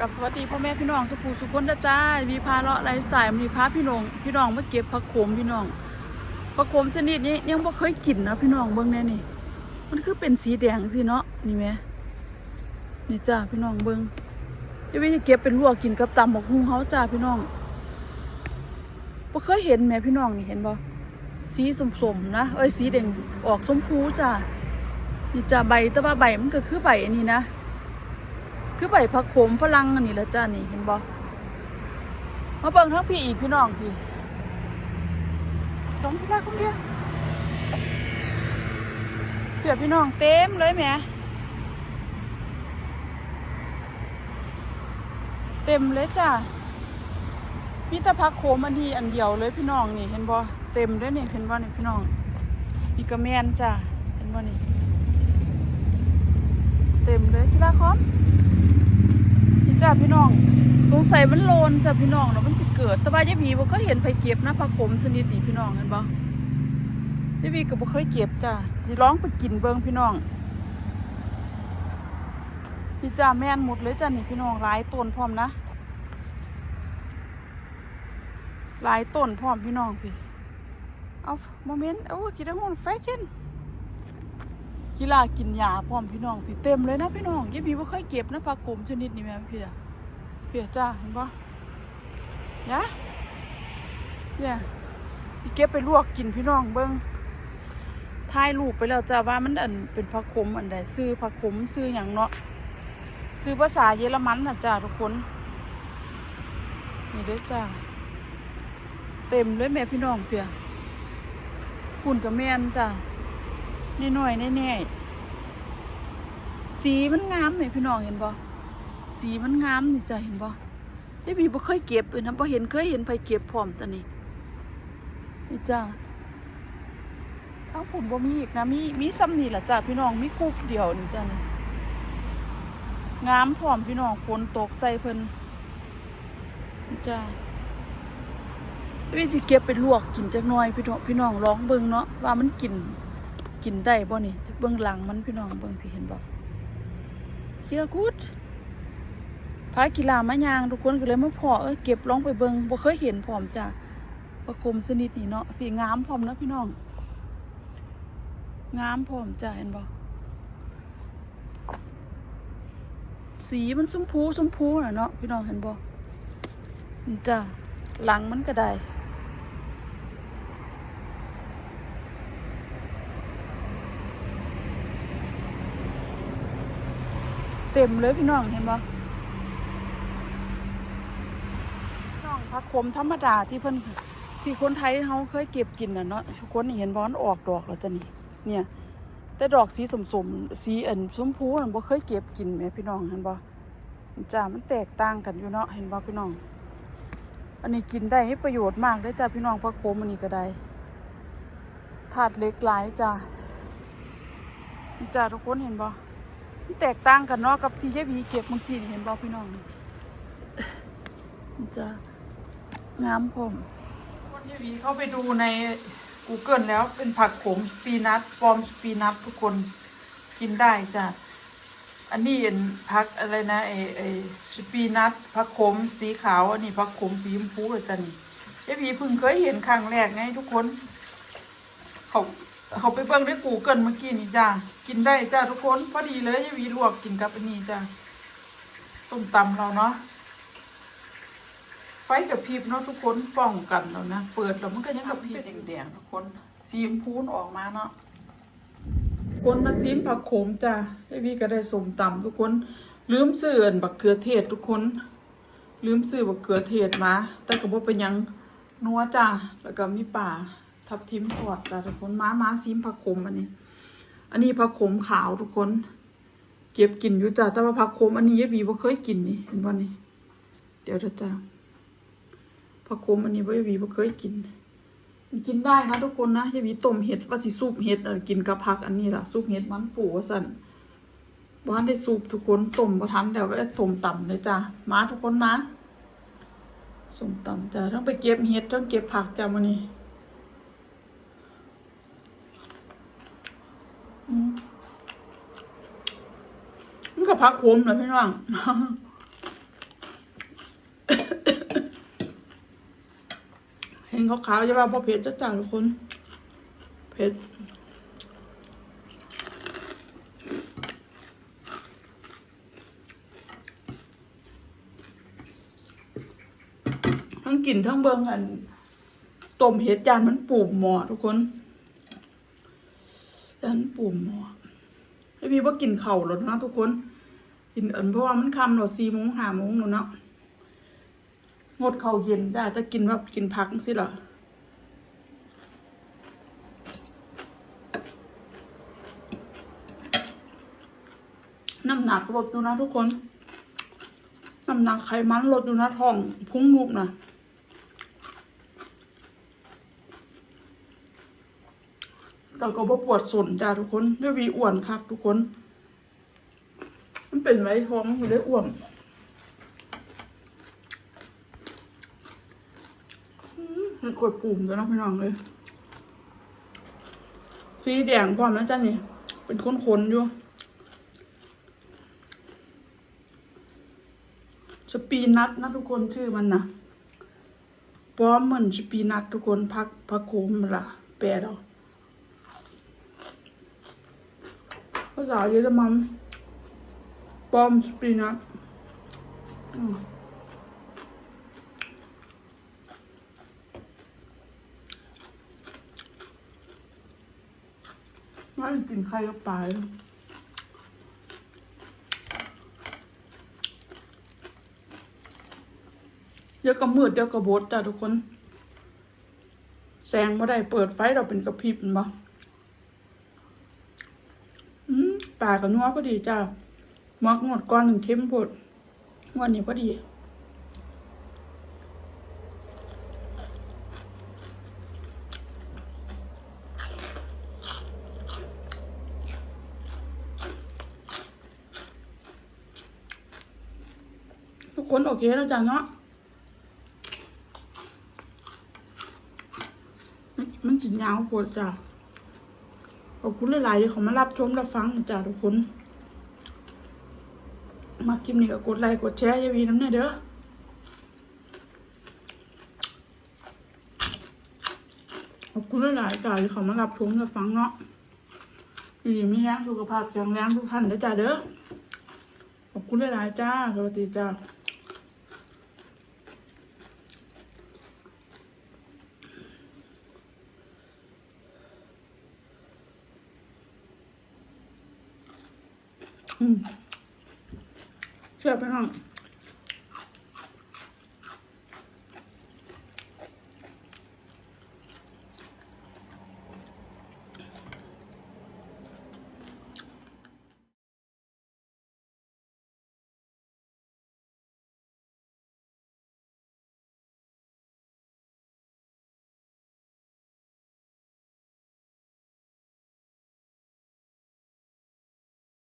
กับสวัสดีพ่อแม่พี่น้องสุภูสุคนนะจ้ามีพาเลาะไลฟ์สไตล์มีพาพี่น้องพี่น้องมาเก็บผักโขมพี่น้องผักโขมชนิดนี้ยังบ่เคยกินนะพี่น้องเบิ่งแน่นี่ มันคือเป็นสีแดงสิเนาะนี่แหม่นี่จ้าพี่น้องเบิ่งเดี๋ยววิจะเก็บเป็นลวกกินกับตำหมกฮุงเฮาจ้าพี่น้องบ่เคยเห็นแหม่พี่น้องนี่เห็นบ่สีสมๆนะเอ้ยสีแดงออกชมพูจ้านี่จ้าใบแต่ว่าใบมันก็คือใบอันนี้นะ คือใบผักโขมฝรั่งอันนี้ละจ้านี่เห็นบ่มาเบิ่งทั้งพี่อีกพี่น้องพี่สองพี่ละคนเดียวเปียพี่น้องเต็มเลยแหมเต็มเลยจ้ามีแต่ผักโขมอันดีอันเดียวเลยพี่น้องนี่เห็นบ่เต็มเลยนี่เห็นบ่นี่พี่น้องนี่ก็แมนจ้าเห็นบ่นี่เต็มเลยกีฬาคอมนี่ จ้าพี่น้อง สงสัยมันโลนจ้าพี่น้องแล้วมันสิเกิด แต่ว่ายายบีบ่เคยเห็นไผเก็บนะผักขมชนิดีพี่น้องเห็นบ่ยายบีก็บ่เคยเก็บจ้าสิร้องไปกินเบิ่งพี่น้องนี่จ้าแม่นหมดเลยจ้านี่พี่น้องหลายต้นพร้อมนะหลายต้นพร้อมพี่น้องพี่เอาโมเมนต์โอ้กินได้หมดแฟชั่น กีฬากินยาพร้อมพี่น้องพี่เต็มเลยนะพี่น้องยี่พี่บ่เคยเก็บนะผักโขมชนิดนี้แม่พี่อะพี่อจ้าเห็นปะยะเนี่ยพี่เก็บไปลวกกินพี่น้องเบิ้งถ่ายรูปไปแล้วจ้าว่ามันอันเป็นผักขมอันใดซื้อผักขมซื้ออย่างเนาะซื้อภาษาเยอรมันนะจ้าทุกคนนี่เด้อจ้าเต็มเลยแม่พี่น้องเพียพุ่นกับแม่นจ้า น้อยน้อยๆแน่ๆสีมันงามเนี่ยพี่น้องเห็นบ่สีมันงามนี่จ้ะเห็นบ่ได้มีบ่เคยเก็บเลยนะบ่เห็นเคยเห็นไผเก็บพร้อมจ้ะนี่นี่จ้าทั้งผมบ่มีอีกนะมีมีซ้ำนี่ล่ะจ้ะพี่น้องมีคูบเดียวนี่จ้ะนี่งามพร้อมพี่น้องฝนตกใส่เพิ่นนี่จ้าวิสิเก็บไปลวกกินจักหน่อยพี่น้องพี่น้องลองเบิ่งเนาะว่ามันกิน กินได้บ่นี่เบื้องหลังมันพี่น้องเบิ่งพี่เห็นบ่กีฬากูดพากีฬามายางทุกคนก็เลยมาพอเอ้ยเก็บลองไปเบิงบ่เคยเห็นพร้อมจ้ะประคมสนิทนี่เนาะพี่งามพร้อมนะพี่น้อง งามพร้อมจ้ะเห็นบ่สีมันชมพูชมพูน่ะเนาะพี่น้องเห็นบ่จ้ะหลังมันก็ได้ เต็มเลยพี่น้องเห็นบ่น้องผักขมธรรมดาที่เพิ่นที่คนไทยเขาเคยเก็บกินน่ะเนาะทุกคนเห็นบ่มันออกดอกแล้วจ้ะนี่เนี่ย แต่ดอกสีสมๆสีอันชมพูนั่นบ่เคยเก็บกินแหมพี่น้องเห็นบ่จ้ามันแตกต่างกันอยู่เนาะเห็นบ่พี่น้อง อันนี้กินได้ให้ประโยชน์มากเลยจ้ะพี่น้องผักขมอันนี้ก็ได้ถาดเล็กหลายจ้ะนี่จ้าทุกคนเห็นบ่มัน แตกต่างกันเนาะกับที่ยายบีเก็บเมื่อกี้นี่เห็นบ่พี่น้องมันจะงามผมคนยายบีเข้าไปดูใน Google แล้วเป็นผักขมสปีนัทฟอร์มสปีนัททุกคนกินได้จ้ะอันนี้เป็นผักอะไรนะไอไอสปีนัทผักขมสีขาวอันนี้ผักขมสีชมพูเลยจ้ะนี่ยายบีเพิ่งเคยเห็นครั้งแรกไงทุกคนเขา เขาไปเบิ่งในกูเกิลเมื่อกี้นี่จ้ากินได้จ้าทุกคนพอดีเลยยายหวีลวกกินกับอันนี้จ้าต้มตำเราเนาะไฟกับพริบเนาะทุกคนป้องกันเรานะเปิดแล้วมันก็ยังกับพริบแดงๆทุกคนสีชมพูนออกมาเนาะคนมาซีมผักโขมจ้ายายหวีก็ได้สมตำทุกคนลืมซื้ออันบักเขือเทศทุกคน ลืมซื้อบักเขือเทศมา แต่ก็บ่เป็นหยังนัวจ้าแล้วก็มีป่า ทับทิมทอดจ้ะทุกคนม้าม้าซีมผักขมอันนี้ อันนี้ผักขมขาวทุกคน เก็บกินอยู่จ้ะแต่ว่าผักขมอันนี้ยายบีบ่เคยกินนี่เห็นบ่นี่เดี๋ยวเถอะจ้ะผักขมอันนี้บ่ยายบีบ่เคยกิน กินได้นะทุกคนนะยายบีต้มเห็ดว่าสิซุปเห็ดกินกับผักอันนี้ล่ะซุปเห็ดมันปูว่าซั่นบ่ทันได้ซุปทุกคนต้มบ่ทันแล้วก็ได้ต้มต่ำเลยจ้ะมาทุกคนมาส้มตำจ้ะทั้งไปเก็บเห็ดทั้งเก็บผักจ้ะมื้อนี้ นี่ก็พักคุ้มนะยพี่น้องเห็นขาวๆช่ป่ะเพราะเผ็ดจะจ่าทุกคน เผ็ดทั้งกลิ่นทั้งเบิงอันต้มเห็ดยานมันปูบหมอทุกคน จานปูมหมอให้พี่ว่ากินเข่าหรอนะทุกคน กินอันเพราะว่ามันคำหรอสี่โมงห้าโมงหนูเนาะงดเข้าเย็นจ้าจะกินแบบกินพักสิเหรอน้ำหนักลดอยู่นะทุกคน น้ำหนักไขมันลดอยู่นะท้องพุ่งยุบนะ แต่ก็บ่ปวดส่วนจ้าทุกคนด้วยวีอ้วนครับทุกคน มันเป็นไว้ท้องมันได้อ้วนมันกดปุ่มแล้วนะพี่น้องเลย สีแดงพร้อมนะจ้านี่ เป็นคนๆอยู่สปีนัทนะทุกคนชื่อมันนะป้อมเหมือนสปีนัททุกคนพักพักโคมละแปลเอา ภาษาเยอรมันปอมสปีนัทอืมไม่กินไข่ก็ไปเดี๋ยวก็มืดเดี๋ยวก็บดจ้ะทุกคน แสงบ่ได้เปิดไฟเราเป็นกระพริบเห็นบ่อืม ปลากับนัวพอดีจ้ามักงดก้อนหนึ่งเข้มโพดงวันนี้พอดีทุกคนโอเคแล้วจ้ะเนาะมันมันยาวโพดจ้ะ ขอบคุณหลายๆที่เขามารับชมรับฟังจ้ะทุกคน มาคลิปนี้ก็กดไลค์กดแชร์ยาวีน้ำเนี่ยเด้อขอบคุณหลายๆจ้ะที่เขามารับชมรับฟังเนาะอยู่ดีไม่แห้งสุขภาพแข็งแรงทุกท่านเด้จ้ะเด้อขอบคุณหลายๆจ้าสวัสดีจ้า อืมเชื่อไปห้อง